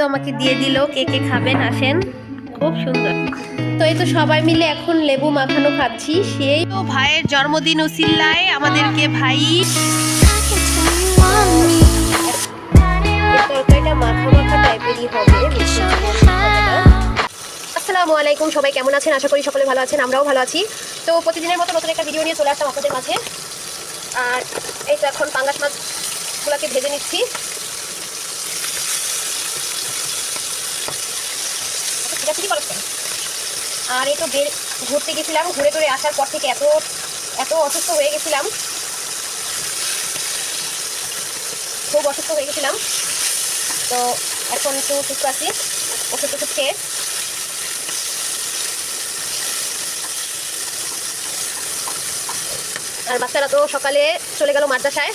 তো আমাকে দিয়ে দিল, কে কে খাবেন আসেন। খুব সুন্দর। তো এই তো সবাই মিলে এখন লেবু মাখানো খাচ্ছি, সেই তো ভাইয়ের জন্মদিন উসিল্লায়, আমাদেরকে ভাই। তরকারিটা মাখা। আসসালামু আলাইকুম, সবাই কেমন আছেন? আশা করি সকলে ভালো আছেন, আমরাও ভালো আছি। তো প্রতিদিনের মতো নতুন একটা ভিডিও নিয়ে চলে আসলাম আপনাদের মাঝে। আর এই তো এখন পাঙ্গাস মাছগুলোকে ভেজে নিচ্ছি। ঠিক আছে, কেন? আর এই তো বের ঘুরতে গেছিলাম ঘুরে টুরে আসার পর থেকে এত এত অসুস্থ হয়ে গেছিলাম। খুব অসুস্থ হয়ে গেছিলাম। তো এখন একটু সুস্থ আছি ওষুধ টষুধ খেয়ে। আর বাচ্চারা তো সকালে চলে গেল মাদ্রাসায়।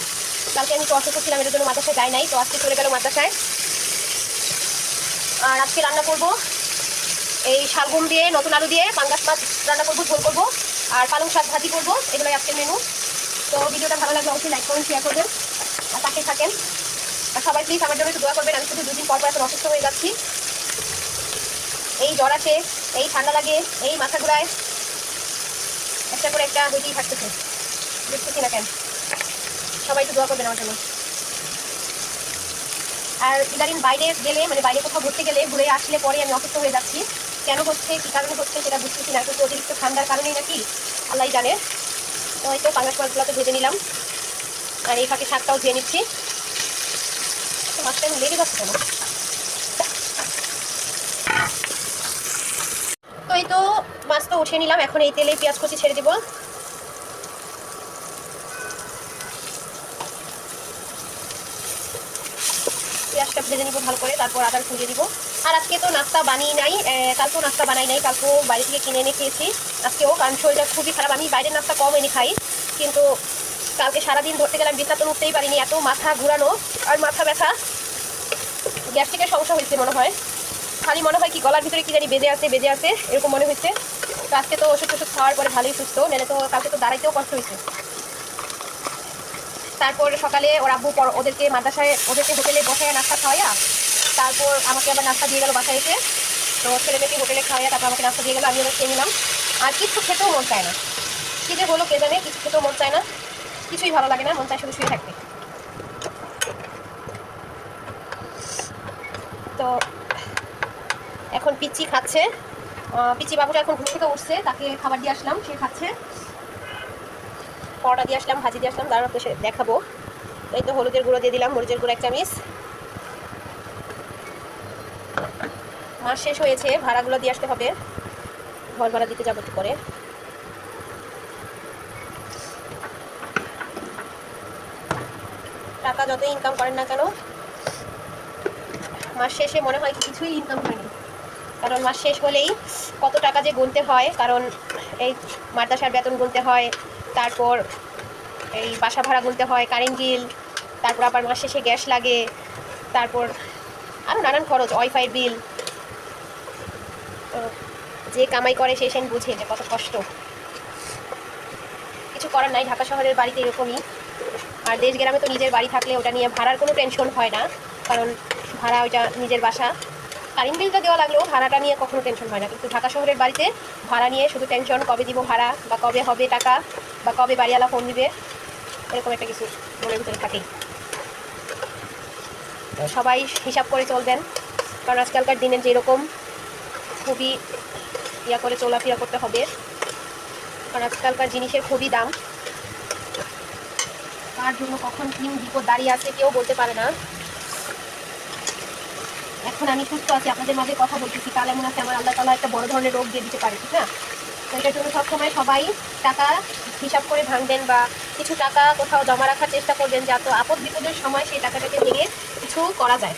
কালকে আমি তো অসুস্থ ছিলাম এর জন্য মাদ্রাসায় যাই নাই তো আজকে চলে গেল মাদ্রাসায়। আর আজকে রান্না করব এই শালগম দিয়ে, নতুন আলু দিয়ে পাঙ্গাস মাছ রান্না করব, ঝোল করব, আর পালং শাক ভাজি করব, এগুলোই আজকের মেনু তো ভিডিওটা ভালো লাগলে অবশ্যই লাইক করুন শেয়ার করবেন, আর পাশে থাকেন। আর সবাই প্লিজ আমার জন্য একটু দোয়া করবেন, আমি শুধু দুদিন পর পর এখন অসুস্থ হয়ে যাচ্ছি। এই জ্বর আসে এই ঠান্ডা লাগে, এই মাথা ঘুরায়। একটা করে একটা হইতেই থাকতেছে বুঝতেছি না কেন। সবাই একটু দোয়া করবেন আমার জন্য। আর ইদানিং বাইরে গেলে মানে বাইরে কোথাও ঘুরতে গেলে ঘুরে আসলে পরে আমি অসুস্থ হয়ে যাচ্ছি। কেন হচ্ছে, কী কারণে হচ্ছে সেটা বুঝতেছি না। কিন্তু অতিরিক্ত ঠান্ডার কারণেই নাকি আল্লাহ জানে। তো হয়তো পাঙ্গাস মাছগুলোকে ভেজে নিলাম। আর এই ফাঁকে শাকটাও ধুয়ে নিচ্ছি। মাছটা লেগে যাচ্ছে কেন? তো এই তো মাছটা উঠিয়ে নিলাম। এখন এই তেলে পেঁয়াজ কুচি ছেড়ে দিব। ভেজে নিব ভালো করে, তারপর আদা রসুন দিয়ে দিব আর আজকে তো নাস্তা বানিয়ে নাই কালকেও নাস্তা বানাই নাই, কালকেও বাইরে থেকে কিনে এনে খেয়েছি। আজকেও, কারণ শরীরটা খুবই খারাপ, আমি বাইরের নাস্তা কম এনে খাই। কিন্তু কালকে সারাদিন ধরতে গেলাম তো উঠতেই পারিনি, এত মাথা ঘুরানো আর মাথা ব্যথা। গ্যাস্ট্রিকের সমস্যা হয়েছে মনে হয়। খালি মনে হয় কি, গলার ভিতরে কি জানি বেজে আছে বেজে আছে, এরকম মনে হয়েছে। আজকে তো ওষুধ টষুধ খাওয়ার পরে ভালোই সুস্থ, নাহলে তো কালকে তো দাঁড়াইতেও কষ্ট হয়েছে। তারপর সকালে ওর আব্বু ওদেরকে মাদ্রাসায়, ওদেরকে হোটেলে বসে নাস্তা খাওয়াইয়া, তারপর আমাকে আবার নাস্তা দিয়ে গেল বাসায় এসে। তো ছেলে মেয়েকে হোটেলে খাওয়াইয়া তারপর আমাকে নাস্তা দিয়ে গেলো আমি আবার খেয়ে নিলাম। আর কিছু খেতেও মন চায় না। কী যে হলো কে জানে, কিছু খেতেও মন চায় না। কিছুই ভালো লাগে না, মন চায় শুধু শুয়ে থাকতে। তো এখন পিচি খাচ্ছে। পিচি বাবুটা এখন ঘুম থেকে উঠছে, তাকে খাবার দিয়ে আসলাম, সে খাচ্ছে। পরোটা দিয়ে আসলাম, ভাজি দিয়ে আসলাম তারপর আপনাকে দেখাবো। এই তো হলুদের গুঁড়ো দিয়ে দিলাম, মরিচের গুঁড়ো, এক চামিচ। মাস শেষ হয়েছে, ভাড়াগুলো দিয়ে আসতে হবে। ঘর ভাড়া দিতে যাব পরে। টাকা যতই ইনকাম করেন না কেন, মাস শেষে মনে হয় কিছুই ইনকাম হয়নি। কারণ মাস শেষ হলেই কত টাকা যে গুনতে হয়, কারণ এই মাদ্রাসার বেতন গুনতে হয় তারপর এই বাসা ভাড়া গুনতে হয় কারেন্ট বিল তারপর আবার মাস শেষে গ্যাস লাগে, তারপর আরও নানান খরচ ওয়াইফাই বিল যে কামাই করে সে সেন বুঝে যে কত কষ্ট। কিছু করার নাই, ঢাকা শহরের বাড়িতে এরকমই। আর দেশ গ্রামে তো নিজের বাড়ি থাকলে ওটা নিয়ে ভাড়ার কোনো টেনশন হয় না, কারণ ভাড়া ওইটা নিজের বাসা। কারেন্ট বিলটা দেওয়া লাগলেও ভাড়াটা নিয়ে কখনো টেনশন হয় না। কিন্তু ঢাকা শহরের বাড়িতে ভাড়া নিয়ে শুধু টেনশন কবে দিব ভাড়া বা কবে হবে টাকা বা কবে বাড়িওয়ালা ফোন দিবে, এরকম একটা কিছু মনের ভিতরে থাকেই। তো সবাই হিসাব করে চলবেন, কারণ আজকালকার দিনে যেরকম খুবই ইয়া করে চলাফেরা করতে হবে, কারণ আজকালকার জিনিসের খুবই দাম। তার জন্য কখন কি বিপদ দাঁড়িয়ে আছে কেউ বলতে পারে না। এখন আমি সুস্থ আছি, আপনাদের মাঝে কথা বলতেছি। কাল এমন আছে, আমার আল্লাহ তালা একটা বড় ধরনের রোগ দিয়ে দিতে পারে, ঠিক না? তো এটার জন্য সবসময় সবাই টাকা হিসাব করে ভাঙবেন বা কিছু টাকা কোথাও জমা রাখার চেষ্টা করবেন, যাতে আপদ বিপদের সময় সেই টাকাটাকে ভেঙে কিছু করা যায়।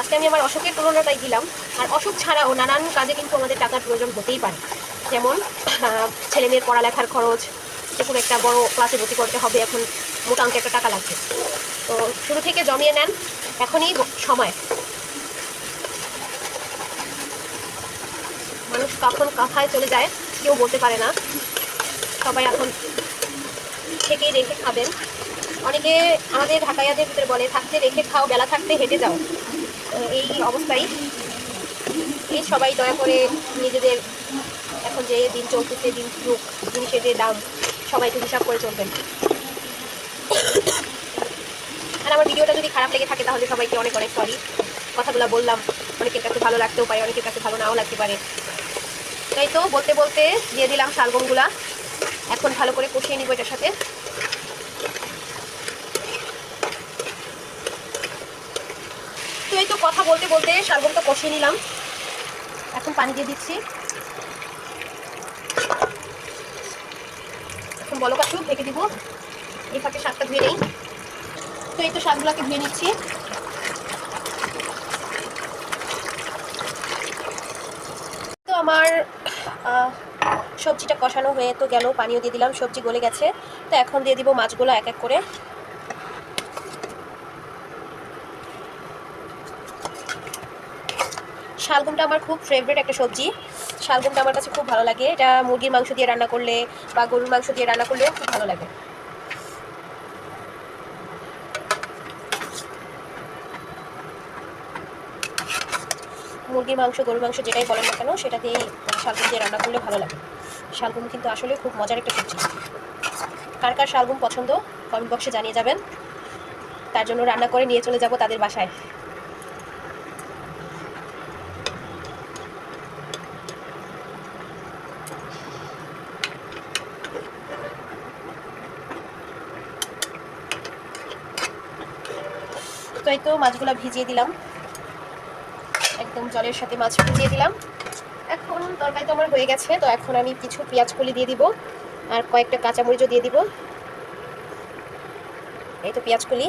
আজকে আমি আমার অসুখের তুলনাটাই দিলাম, আর অসুখ ছাড়াও নানান কাজে কিন্তু আমাদের টাকার প্রয়োজন হতেই পারে। যেমন ছেলে মেয়ের পড়ালেখার খরচ কোনো একটা বড় ক্লাসে ভর্তি করতে হবে, এখন মোটা অঙ্কে একটা টাকা লাগবে। তো শুরু থেকে জমিয়ে নেন, এখনই সময়। মানুষ কখন কথায় চলে যায়, কেউ বলতে পারে না। সবাই এখন থেকেই রেখে খাবেন। অনেকে আমাদের ঢাকাইয়াদের ভিতরে বলে, থাকতে রেখে খাও, বেলা থাকতে হেঁটে যাও। এই অবস্থায় এই সবাই দয়া করে নিজেদের এখন যে দিন চলতেছে, দিন যুগ জিনিসের যে দাম, সবাই একটু হিসাব করে চলবেন। আর আমার ভিডিওটা যদি খারাপ লেগে থাকে, তাহলে সবাইকে অনেক অনেক সরি কথাগুলো বললাম, অনেকের কাছে ভালো লাগতেও পারে, অনেকের কাছে ভালো নাও লাগতে পারে। তাই তো, বলতে বলতে দিয়ে দিলাম শালগমগুলা। এখন ভালো করে কষিয়ে নিব এটার সাথে। তো এই তো কথা বলতে বলতে শালগমটা কষিয়ে নিলাম। এখন পানি দিয়ে দিচ্ছি। এখন বলো কাছু ঢেকে দিব। এই ফাঁকে শাকটা ধুয়ে নেই। তো এই তো শাকগুলোকে ধুয়ে নিচ্ছি। আমার সবজিটা কষানো হয়ে তো গেল, পানিও দিয়ে দিলাম, সবজি গলে গেছে। তো এখন দিয়ে দিব মাছগুলো এক এক করে। শালগমটা আমার খুব ফেভারিট একটা সবজি। শালগমটা আমার কাছে খুব ভালো লাগে। এটা মুরগির মাংস দিয়ে রান্না করলে বা গরুর মাংস দিয়ে রান্না করলেও খুব ভালো লাগে। মুরগির মাংস, গরুর মাংস যেটাই বলেন না কেন, সেটা দিয়েই শালগম দিয়ে রান্না করলে ভালো লাগে। শালগম কিন্তু আসলে খুব মজার একটা সবজি। কার কার শালগম পছন্দ কমেন্ট বক্সে জানিয়ে যাবেন। তার জন্য রান্না করে নিয়ে চলে যাব তাদের বাসায়। তো এই তো মাছগুলো ভিজিয়ে দিলাম। একদম জলের সাথে মাছ ভিজিয়ে দিলাম। এখন তরকারি তো আমার হয়ে গেছে, তো এখন আমি কিছু পেঁয়াজ কলি দিয়ে দিব আর কয়েকটা কাঁচামরিচও দিয়ে দিব। এই তো পেঁয়াজ কলি।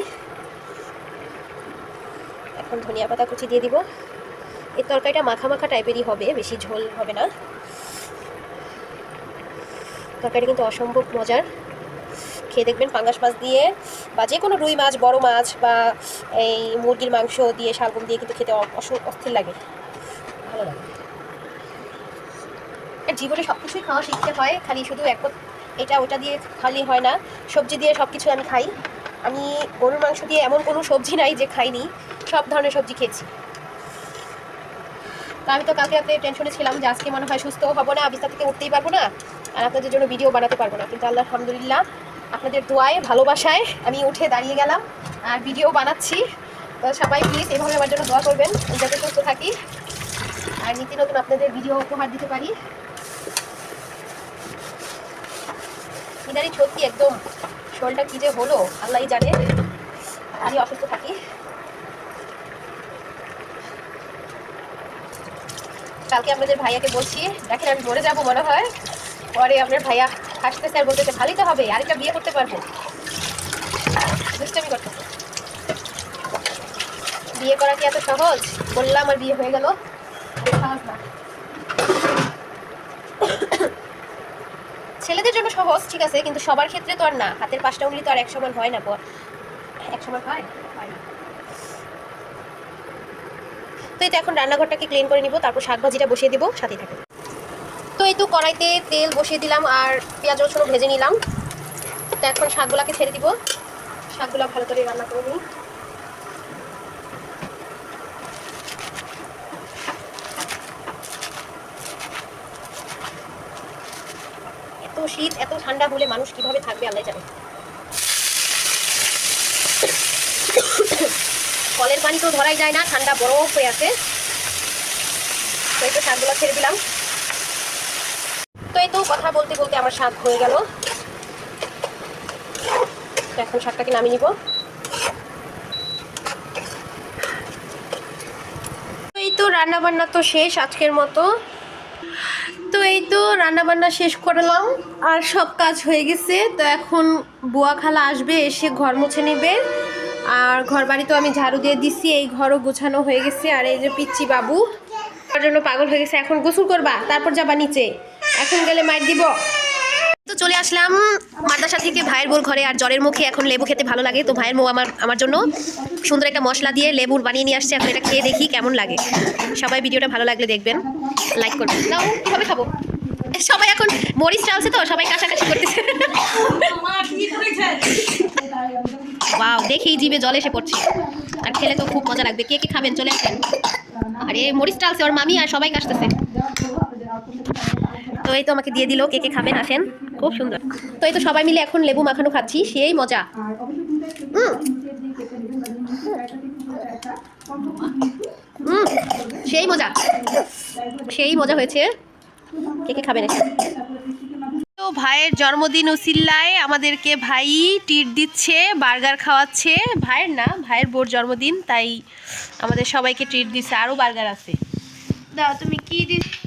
এখন ধনিয়া পাতা কুচি দিয়ে দিব। এই তরকারিটা মাখা মাখা টাইপেরই হবে, বেশি ঝোল হবে না। তরকারি কিন্তু অসম্ভব মজার। খেয়ে দেখবেন পাঙ্গাস মাছ দিয়ে বা যে কোনো রুই মাছ, বড় মাছ বা এই মুরগির মাংস দিয়ে শালগম দিয়ে কিন্তু খেতে অস্থির লাগে। ভালো লাগে। জীবনে সব কিছুই খাওয়া শিখতে হয়, খালি শুধু এক এটা ওটা দিয়ে খালি হয় না, সবজি দিয়ে সব কিছু আমি খাই। আমি গরুর মাংস দিয়ে এমন কোনো সবজি নাই যে খাইনি, সব ধরনের সবজি খেয়েছি। তো আমি তো কালকে রাতে টেনশনে ছিলাম যে আজকে মনে হয় সুস্থ হব না বিস্তার থেকে উঠতেই পারব না। আর আপনাদের জন্য ভিডিও বানাতে পারব না। কিন্তু আল্লাহ, আলহামদুলিল্লাহ, আপনাদের দোয়ায়, ভালোবাসায় আমি উঠে দাঁড়িয়ে গেলাম আর ভিডিও বানাচ্ছি। সবাই প্লিজ এভাবে আমার জন্য দোয়া করবেন। যাতে সুস্থ থাকি। আর নীতি নতুন আপনাদের ভিডিও উপহার দিতে পারি। ইদানিং সত্যি একদম শরীরটা কী যে হলো, আল্লাহই জানে। আমি অসুস্থ থাকি। কালকে আপনাদের ভাইয়াকে বলছি, দেখেন আমি মরে যাব মনে হয়। পরে আপনার ভাইয়া হাসতেছে আর বলতেছে ভালোই তো হবে, আরেকটা বিয়ে করতে পারব। দুষ্টামি করতেছে বিয়ে করা কি এত সহজ? বললাম আর বিয়ে হয়ে গেল। ছেলেদের জন্য সহজ, ঠিক আছে, কিন্তু সবার ক্ষেত্রে তো আর না। হাতের পাঁচটা উঙ্গলি তো আর এক সমান হয় না এক সমান হয়? তো তো এখন রান্নাঘরটাকে ক্লিন করে নিব, তারপর শাক ভাজিটা বসিয়ে দিব সাথে থাকে। তো এই তো কড়াইতে তেল বসিয়ে দিলাম আর পেঁয়াজ রসুনও ভেজে নিলাম। তো এখন শাকগুলাকে ছেড়ে দিব। শাকগুলো ভালো করে রান্না করে নিই। এত শীত, এত ঠান্ডা হলে মানুষ কীভাবে থাকবে আল্লাহ জানে। কলের পানি তো ধরাই যায় না, ঠান্ডা বরফ হয়ে আছে। তো এই তো শাকগুলো ছেড়ে দিলাম। তো এই তো কথা বলতে বলতে আমার শাক হয়ে গেল। এখন শাকটাকে নামিয়ে নিব। এই তো রান্না বান্না তো শেষ আজকের মতো। তো এই তো রান্না বান্না শেষ করলাম, আর সব কাজ হয়ে গেছে। তো এখন বুয়া খালা আসবে, এসে ঘর মুছে নেবে। আর ঘর বাড়ি তো আমি ঝাড়ু দিয়ে দিছি, এই ঘরও গোছানো হয়ে গেছে। আর এই যে পিচ্ছি বাবু, তার জন্য পাগল হয়ে গেছে। এখন গোসল করবা, তারপর যাবা নিচে। এখন গেলে মাইর দিব। তো চলে আসলাম মাদ্রাসা থেকে ভাইয়ের বোর ঘরে, আর জ্বরের মুখে এখন লেবু খেতে ভালো লাগে। তো ভাইয়ের মৌ আমার আমার জন্য সুন্দর একটা মশলা দিয়ে লেবুর বানিয়ে নিয়ে আসছে। এখন এটা খেয়ে দেখি কেমন লাগে। সবাই ভিডিওটা ভালো লাগলে দেখবেন। লাইক করবেন। নাও, কীভাবে খাব? সবাই এখন মরিচ চালছে তো, সবাই কাছাকাছি করতেছে। ওয়াও দেখেই জিভে জল এসে পড়ছে। আর খেলে তো খুব মজা লাগবে। কে কে খাবেন? চলে আসেন। আরে, মরিচ টালছে ওর মামি আর সবাই কাটতেছে তো এই তো আমাকে দিয়ে দিল কে কে খাবেন আসেন। খুব সুন্দর। তো এই তো সবাই মিলে এখন লেবু মাখানো খাচ্ছি সেই মজা। সেই মজা। সেই মজা হয়েছে। কে কে খাবেন এসে তো ভাইয়ের জন্মদিন উসিল্লায় আমাদেরকে ভাই ট্রিট দিচ্ছে বার্গার খাওয়াচ্ছে। ভাইয়ের না ভাইয়ের বোর জন্মদিন তাই আমাদের সবাইকে ট্রিট দিচ্ছে আরও বার্গার আছে। দাও তুমি কি দিচ্ছ